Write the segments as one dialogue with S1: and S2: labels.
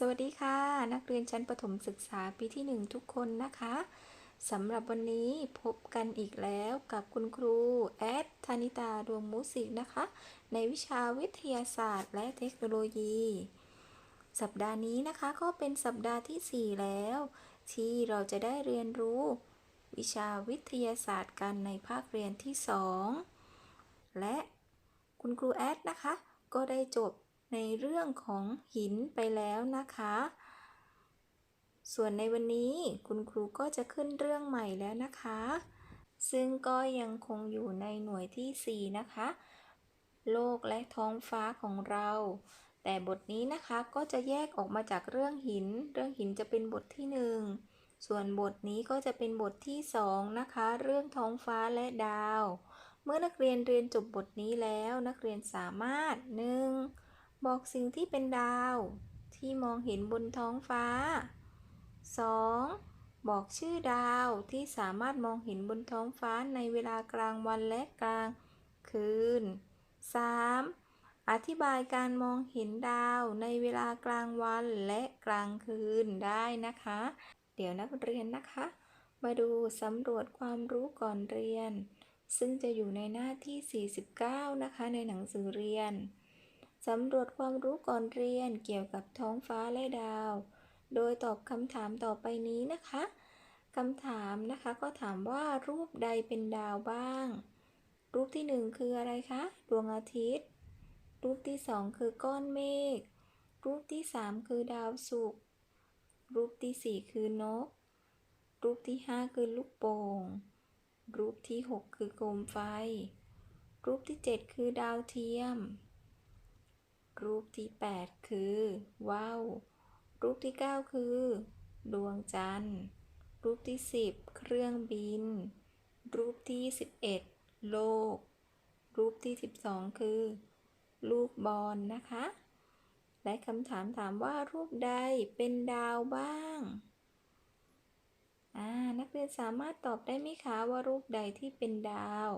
S1: สวัสดีค่ะ นักเรียนชั้นประถมศึกษาปีที่ 1 ทุกคนนะคะสำหรับวันนี้พบกันอีกแล้วกับคุณครูแอดธนิตาดวงมุสิกนะคะ ในวิชาวิทยาศาสตร์ และเทคโนโลยี สัปดาห์นี้นะคะก็เป็นสัปดาห์ที่ 4 แล้ว ที่เราจะได้เรียนรู้ วิชาวิทยาศาสตร์กันในภาคเรียนที่ 2 และคุณครูแอดนะคะ ก็ได้จบ ในเรื่องของหินไปแล้วนะคะ ส่วนในวันนี้คุณครูก็จะขึ้นเรื่องใหม่แล้วนะคะ ซึ่งก็ยังคงอยู่ในหน่วยที่ 4 นะคะ โลกและท้องฟ้าของเรา แต่บทนี้นะคะก็จะแยกออกมาจากเรื่องหิน เรื่องหินจะเป็นบทที่ 1 ส่วนบทนี้ก็จะเป็นบทที่ 2 นะคะ เรื่องท้องฟ้าและดาว เมื่อนักเรียนเรียนจบบทนี้แล้วนักเรียนสามารถ 1. บอกสิ่งที่เป็นดาว ที่มองเห็นบนท้องฟ้า 2. บอกชื่อดาวที่สามารถมองเห็นบนท้องฟ้าในเวลากลางวันและกลางคืน 3. อธิบายการมองเห็นดาวในเวลากลางวันและกลางคืนได้นะคะ เดี๋ยวนักเรียนนะคะ มาดูสำรวจความรู้ก่อนเรียน ซึ่งจะอยู่ในหน้าที่ 49 นะคะ ในหนังสือเรียน สำรวจความรู้ก่อนเรียนเกี่ยวกับท้องฟ้าและดาว โดยตอบคำถามต่อไปนี้นะคะคำถามนะคะก็ถามว่ารูปใดเป็นดาวบ้าง รูปที่หนึ่งคืออะไรคะ ดวงอาทิตย์ รูปที่สองคือก้อนเมฆ รูปที่สามคือดาวศุกร์ รูปที่สี่คือนก รูปที่ห้าคือลูกโป่ง รูปที่หกคือโคมไฟ รูปที่เจ็ดคือดาวเทียม รูปที่แปดคือว่าวรูปที่เก้าคือ ดวงจันทร์ รูปที่สิบเครื่องบิน รูปที่สิบเอ็ดโลก รูปที่สิบสองคือ ลูกบอลนะคะ และคำถามถามว่ารูปใดเป็นดาวบ้างอ่านักเรียนสามารถตอบได้ไหมคะว่ารูปใดที่เป็นดาว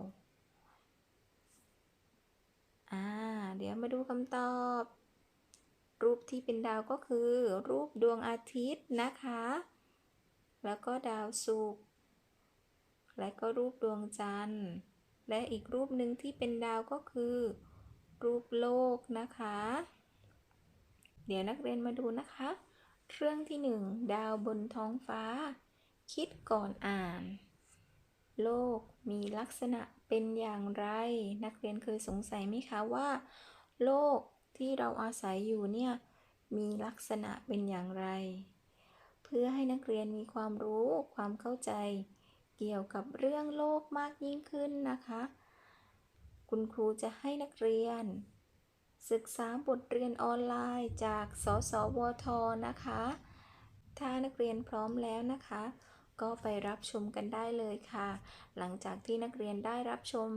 S1: อ่า เดี๋ยวมาดูคำตอบ รูปที่เป็นดาวก็คือ รูปดวงอาทิตย์นะคะ แล้วก็ดาวศุกร์ และก็รูปดวงจันทร์ และอีกรูปหนึ่งที่เป็นดาวก็คือ รูปโลกนะคะ เดี๋ยวนักเรียนมาดูนะคะ เรื่องที่หนึ่งดาวบนท้องฟ้า คิดก่อนอ่าน โลกมีลักษณะ เป็นอย่างไร นักเรียนเคยสงสัยไหมคะว่า โลกที่เราอาศัยอยู่เนี่ยมีลักษณะเป็นอย่างไร เพื่อให้นักเรียนมีความรู้ความเข้าใจ เกี่ยวกับเรื่องโลกมากยิ่งขึ้นนะคะ คุณครูจะให้นักเรียน ศึกษาบทเรียนออนไลน์จากสสวทนะคะ ถ้านักเรียนพร้อมแล้วนะคะ ก็ไปรับชมกันได้เลยค่ะ หลังจากที่นักเรียนได้รับชม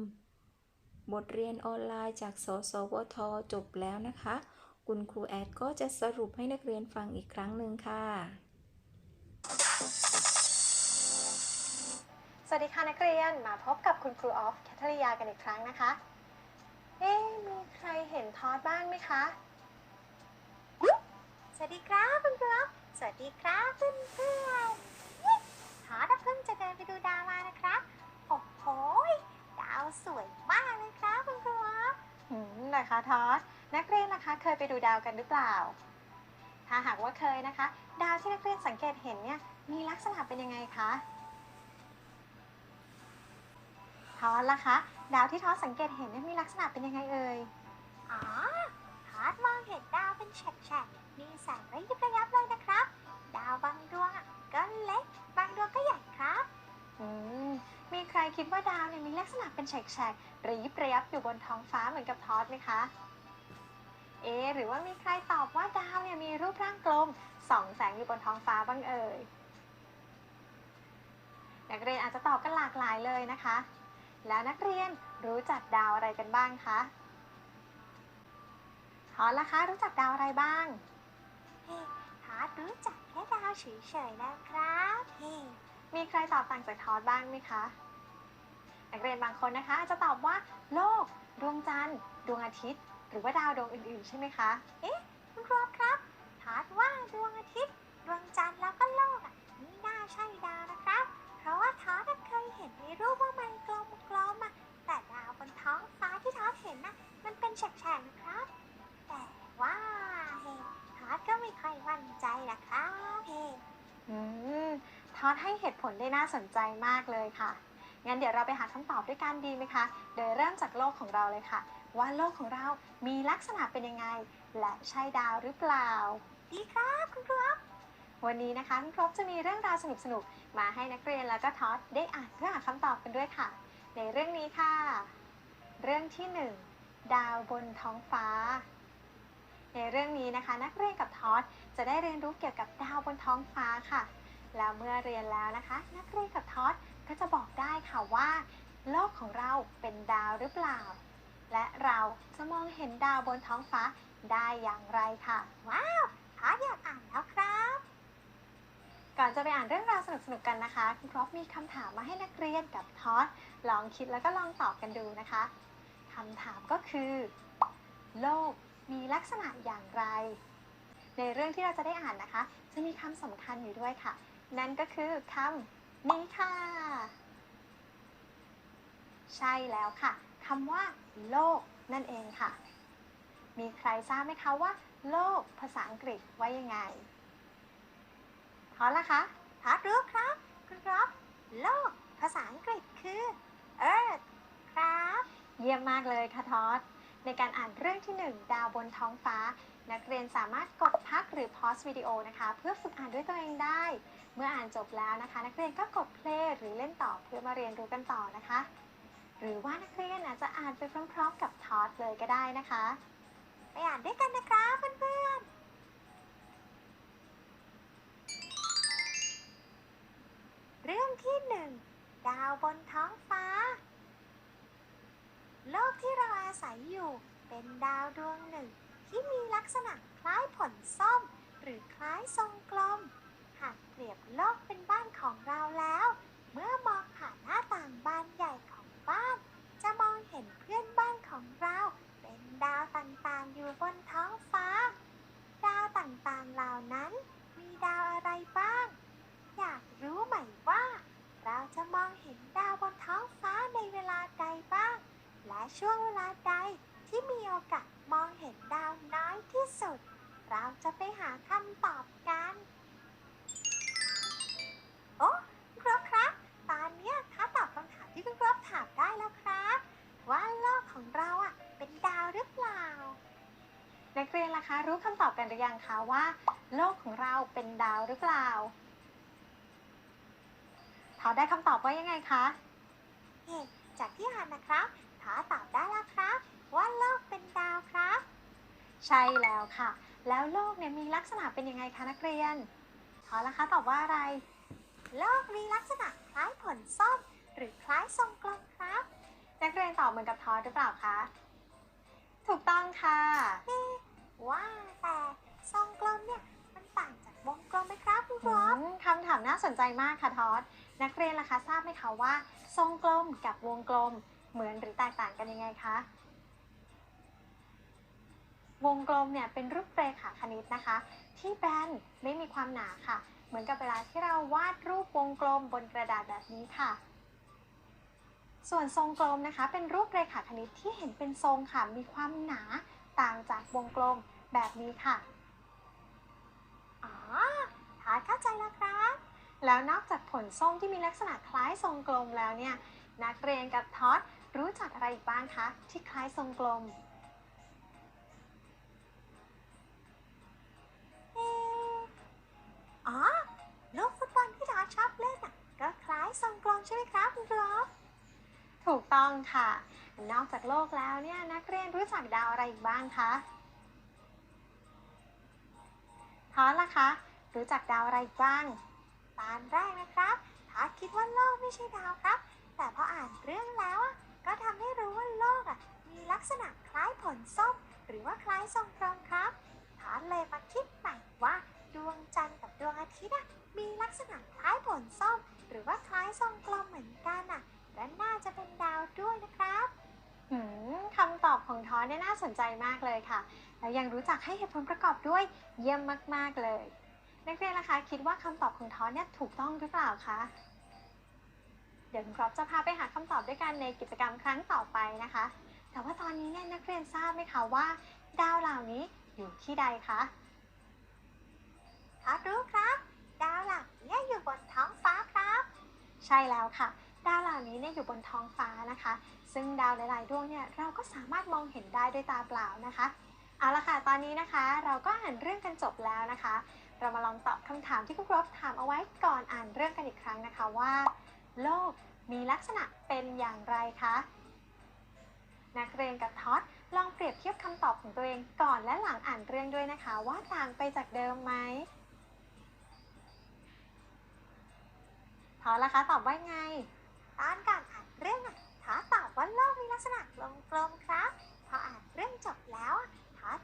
S1: บทเรียนออนไลน์จากสสวท จบแล้วนะคะ คุณครูแอดก็จะสรุปให้นักเรียนฟังอีกครั้งหนึ่งค่ะ
S2: สวัสดีค่ะนักเรียนมาพบกับคุณครูออฟแคทริยากันอีกครั้งนะคะ เอ๊มีใครเห็นทอดบ้างไหมคะ สวัสดีครับคุณครูออฟสวัสดีครับเพื่อน นะคะทอสนักเรียนนะคะเคยไปดูดาวกันหรือเปล่า ถ้าหากว่าเคยนะคะ ดาวที่นักเรียนสังเกตเห็นเนี่ยมีลักษณะเป็นยังไงคะทอสล่ะคะ ดาวที่ทอสสังเกตเห็นเนี่ยมีลักษณะเป็นยังไงเอ่ย ครคิดว่าดาวเนี่ยมีลักษณะเป็นแฉกๆระยิบระยับอยู่บนท้องฟ้าเหมือนกับทอสไหมคะเอะหรือว่ามีใครตอบว่าดาวเนี่ยมีรูปร่างกลมส่องแสงอยู่บนท้องฟ้าบ้างเอ่ยนักเรียนอาจจะตอบกันหลากหลายเลยนะคะ แล้วนักเรียนรู้จักดาวอะไรกันบ้างคะทอดล่ะคะ รู้จักดาวอะไรบ้างเฮ้ทอดรู้จักแค่ดาวเฉยๆนะครับเฮ้มีใครตอบต่างจากทอดบ้างไหมคะ นักเรียนบางคนนะคะจะตอบว่าโลก ดวงจันทร์ ดวงอาทิตย์ หรือว่าดาวดวงอื่นๆ ใช่ไหมคะ เอ๊ะคุณครูครับ
S3: ถาดว่าดวงอา
S2: ทิ
S3: ตย์ ดวงจันทร์แล้วก็โลก
S2: อะนี่น่าใช่ดาวนะครับ เพราะ
S3: ว่าท้อเคยเห็นในรูปว่ามันกลมกลมอะแต่
S2: ดาวบนท้อง
S3: ฟ้าที่ท้อเห็นน่ะมันเป็นแฉกๆนะครับ แต่ว่าเฮ้ท้อก็ไม่ค่อยมั่น
S2: ใจนะครับเฮ้อืมท้อให้เหตุผลได้น่าสนใจมากเลยค่ะ งั้นเดี๋ยวเราไปหาคำตอบด้วยกันดีไหมคะ โดยเริ่มจากโลกของเราเลยค่ะ ว่าโลกของเรามีลักษณะเป็นยังไง และใช่ดาวหรือเปล่า ดีครับคุณครับวันนี้นะคะคุณครบจะมีเรื่องราวสนุกๆมาให้นักเรียนแล้วก็ทอดได้อ่านเพื่อหาคำตอบกันด้วยค่ะ ในเรื่องนี้ค่ะ เรื่องที่หนึ่งดาวบนท้องฟ้า ในเรื่องนี้นะคะ นักเรียนกับทอดจะได้เรียนรู้เกี่ยวกับดาวบนท้องฟ้าค่ะแล้วเมื่อเรียนแล้วนะคะ นักเรียนกับทอด ก็จะบอกได้ค่ะว่า โลกของเราเป็นดาวหรือเปล่า และเราจะมองเห็นดาวบนท้องฟ้าได้อย่างไรค่ะ ว้าวทออยากอ่านแล้วครับ ก่อนจะไปอ่านเรื่องราวสนุกๆกันนะคะ คุณครอฟมีคำถามมาให้นักเรียนกับทอดลองคิดแล้วก็ลองตอบกันดูนะคะคำถามก็คือ โลกมีลักษณะอย่างไร ในเรื่องที่เราจะได้อ่านนะคะ จะมีคำสำคัญอยู่ด้วยค่ะ นั่นก็คือคำนี้ค่ะ ใช่แล้วค่ะคำว่าโลกนั่นเองค่ะ มีใครทราบไหมคะว่า โลกภาษาอังกฤษว่ายังไงทอดละคะทอดรู้ครับคุณครับ โลกภาษาอังกฤษคือ Earth ครับ เยี่ยมมากเลยค่ะทอดในการอ่านเรื่องที่ 1 ดาวบนท้องฟ้า นักเรียนสามารถกดพักหรือพอสวิดีโอนะคะ เพื่อฝึกอ่านด้วยตัวเองได้ เมื่ออ่านจบแล้วนะคะ นักเรียนก็กดเพลย์หรือเล่นต่อเพื่อมาเรียนรู้กันต่อนะคะ หรือว่านักเรียนอาจจะอ่านไปพร้อมๆกับทอดเลยก็ได้นะคะ ไปอ่านด้วยกันนะครับเพื่อนๆเรื่องที่หนึ่งดาวบนท้องฟ้า โลกที่เราอาศัยอยู่เป็นดาวดวงหนึ่ง ที่มีลักษณะคล้ายผลส้ม หรือคล้ายทรงกลม หากเปรียบโลกเป็นบ้านของเราแล้ว เมื่อมองผ่านหน้าต่างบานใหญ่ บ้าน จะมองเห็นเพื่อนบ้านของเรา เป็นดาวต่างๆอยู่บนท้องฟ้า ดาวต่างๆเหล่านั้น มีดาวอะไรบ้าง อยากรู้ไหมว่า เราจะมองเห็นดาวบนท้องฟ้าในเวลาใดบ้าง และช่วงเวลาใดที่มีโอกาสมองเห็นดาวน้อยที่สุด เราจะไปหาคำตอบกัน นักเรียนล่ะคะรู้คำตอบกันหรือยังคะว่า โลกของเราเป็นดาวหรือเปล่าเขาได้คำตอบว่ายังไงคะเฮ้จากที่อ่านนะครับถาตอบได้แล้วครับ ว่าโลกเป็นดาวครับ ใช่แล้วค่ะ แล้วโลกเนี่ยมีลักษณะเป็นยังไงคะนักเรียนทอละคะตอบว่าอะไร โลกมีลักษณะคล้ายผลส้มหรือคล้ายทรงกลมครับ นักเรียนตอบเหมือนกับทอหรือเปล่าคะ ถูกต้องค่ะ ว่าแต่ทรงกลมเนี่ยมันต่างจากวงกลมไหมครับคุณครูคำถามน่าสนใจมากค่ะทอดนักเรียนล่ะคะทราบไหมคะว่า ทรงกลมกับวงกลมเหมือนหรือแตกต่างกันยังไงคะ วงกลมเนี่ยเป็นรูปเรขาคณิตนะคะ ที่แบนไม่มีความหนาค่ะ เหมือนกับเวลาที่เราวาดรูปวงกลมบนกระดาษแบบนี้ค่ะ ส่วนทรงกลมนะคะ เป็นรูปเรขาคณิตที่เห็นเป็นทรงค่ะ มีความหนาต่างจากวงกลม แบบนี้ค่ะ อ๋อทาเข้าใจแล้วครับ แล้วนอกจากผลส้มที่มีลักษณะคล้ายทรงกลมแล้วเนี่ย นักเรียนกับทอดรู้จักอะไรอีกบ้างคะที่คล้ายทรงกลมเอ๊ะอ๋อลูกฟุตบอลที่ทอดชอบเล่นอะก็คล้ายทรงกลมใช่ไหมครับคุณครูถูกต้องค่ะ นอกจากโลกแล้วเนี่ยนักเรียนรู้จักดาวอะไรอีกบ้างคะ ทอดล่ะคะ รู้จักดาวอะไรบ้างตอนแรกนะครับทอดคิดว่าโลกไม่ใช่ดาวครับ แต่พออ่านเรื่องแล้วอะก็ทำให้รู้ว่าโลกอะมีลักษณะคล้ายผลส้ม หรือว่าคล้ายทรงกลมครับทอดเลยมาคิดใหม่ว่าดวงจันทร์กับดวงอาทิตย์อะมีลักษณะคล้ายผลส้ม หรือว่าคล้ายทรงกลมเหมือนกันอะและน่าจะเป็นดาวด้วยนะครับหืมคำตอบของทอเนี่ยน่าสนใจมากเลยค่ะ แล้วยังรู้จักให้เหตุผลประกอบด้วยเยี่ยมมาก ๆ เลย นักเรียนล่ะคะ คิดว่าคำตอบของทอเนี่ยถูกต้องหรือเปล่าคะ เดี๋ยวคุณครอบจะพาไปหาคำตอบด้วยกันในกิจกรรมครั้งต่อไปนะคะ แต่ว่าตอนนี้เนี่ยนักเรียนทราบไหมคะว่า ดาวเหล่านี้อยู่ที่ใดคะทอดรู้ครับ ดาวหลักเนี่ยอยู่บนท้องฟ้าครับ ใช่แล้วค่ะดาวเหล่านี้เนี่ยอยู่บนท้องฟ้านะคะ ซึ่งดาวหลาย ๆ ดวงเนี่ยเราก็สามารถมองเห็นได้ด้วยตาเปล่านะคะ เอาละค่ะ ตอนนี้นะคะ เราก็อ่านเรื่องกันจบแล้วนะคะ เรามาลองตอบคำถามที่คุณครบถามเอาไว้ก่อนอ่านเรื่องกันอีกครั้งนะคะว่า โลกมีลักษณะเป็นอย่างไรคะ นักเรียนกับท็อตลองเปรียบเทียบคำตอบของตัวเองก่อนและหลังอ่านเรื่องด้วยนะคะ ว่าต่างไปจากเดิมไหมทอล่ะคะตอบว่าไงตอนก่อนอ่านเรื่องอะทอตอบว่าโลกมีลักษณะกลมๆครับ พออ่านเรื่องจบแล้วอะ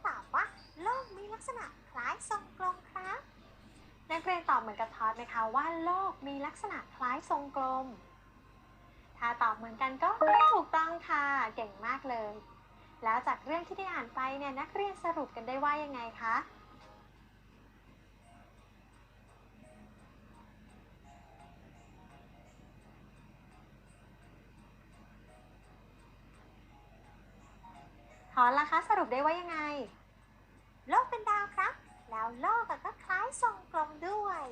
S2: ตอบว่าโลกมีลักษณะคล้ายทรงกลมครับ นักเรียนตอบเหมือนกับทอดไหมคะว่าโลกมีลักษณะคล้ายทรงกลม ถ้าตอบเหมือนกันก็ถูกต้องค่ะ เก่งมากเลย แล้วจากเรื่องที่ได้อ่านไปเนี่ยนักเรียนสรุปกันได้ว่ายังไงคะ อล่ะคะสรุปได้ว่ายังไง โลกเป็นดาวครับ แล้วโลกก็คล้ายทรงกลมด้วย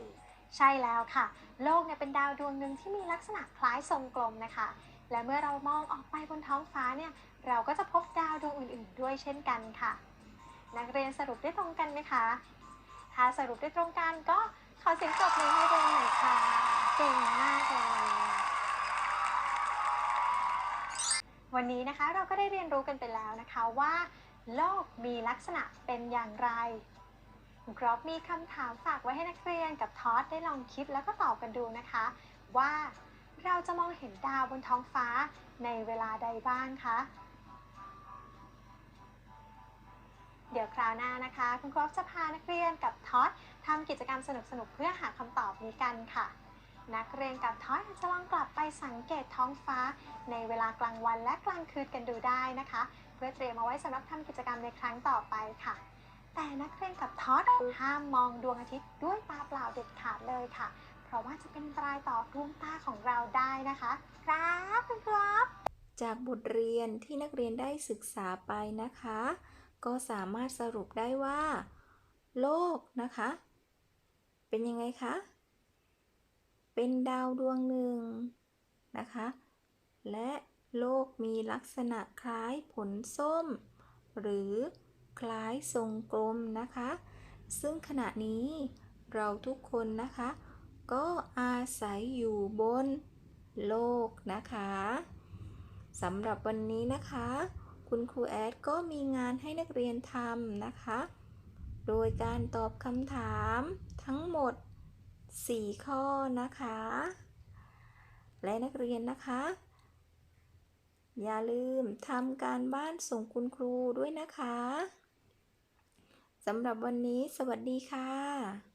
S2: ใช่แล้วค่ะ โลกเนี่ยเป็นดาวดวงหนึ่งที่มีลักษณะคล้ายทรงกลมนะคะ และเมื่อเรามองออกไปบนท้องฟ้าเนี่ยเราก็จะพบดาวดวงอื่น ๆ ด้วยเช่นกันค่ะ นักเรียนสรุปได้ตรงกันไหมคะ ถ้าสรุปได้ตรงกันก็ขอเสียงปรบมือให้เรียนหน่อยค่ะ เก่งมากเลย วันนี้นะคะเราก็ได้เรียนรู้กันไปแล้วนะคะว่า โลกมีลักษณะเป็นอย่างไรครอบมีคำถามฝากไว้ให้นักเรียนกับทอสได้ลองคิดแล้วก็ตอบกันดูนะคะ ว่าเราจะมองเห็นดาวบนท้องฟ้าในเวลาใดบ้างคะ เดี๋ยวคราวหน้านะคะ คุณครอบจะพานักเรียนกับทอสทำกิจกรรมสนุกๆเพื่อหาคำตอบนี้กันค่ะ นักเรียนกับทอสอาจะลองกลับไปสังเกตท้องฟ้า ในเวลากลางวันและกลางคืนกันดูได้นะคะ เพื่อเตรียมเอาไว้สำหรับทำกิจกรรมในครั้งต่อไปค่ะ แต่นักเรียนกับทอสห้ามมองดวงอาทิตย์ด้วยตาเปล่าเด็ดขาดเลยค่ะ เพราะว่าจะเป็นอันตรายต่อดวงตาของเราได้นะคะ ครับคุณครับ
S1: จากบทเรียนที่นักเรียนได้ศึกษาไปนะคะ ก็สามารถสรุปได้ว่า โลกนะคะ เป็นยังไงคะ เป็นดาวดวงหนึ่งนะคะ และโลกมีลักษณะคล้ายผลส้ม หรือคล้ายทรงกลมนะคะ ซึ่งขณะนี้เราทุกคนนะคะ ก็อาศัยอยู่บนโลกนะคะสำหรับวันนี้นะคะ คุณครูแอดก็มีงานให้นักเรียนทำนะคะ โดยการตอบคำถามทั้งหมด 4 ข้อนะคะ และนักเรียนนะคะ อย่าลืมทำการบ้านส่งคุณครูด้วยนะคะสำหรับวันนี้สวัสดีค่ะ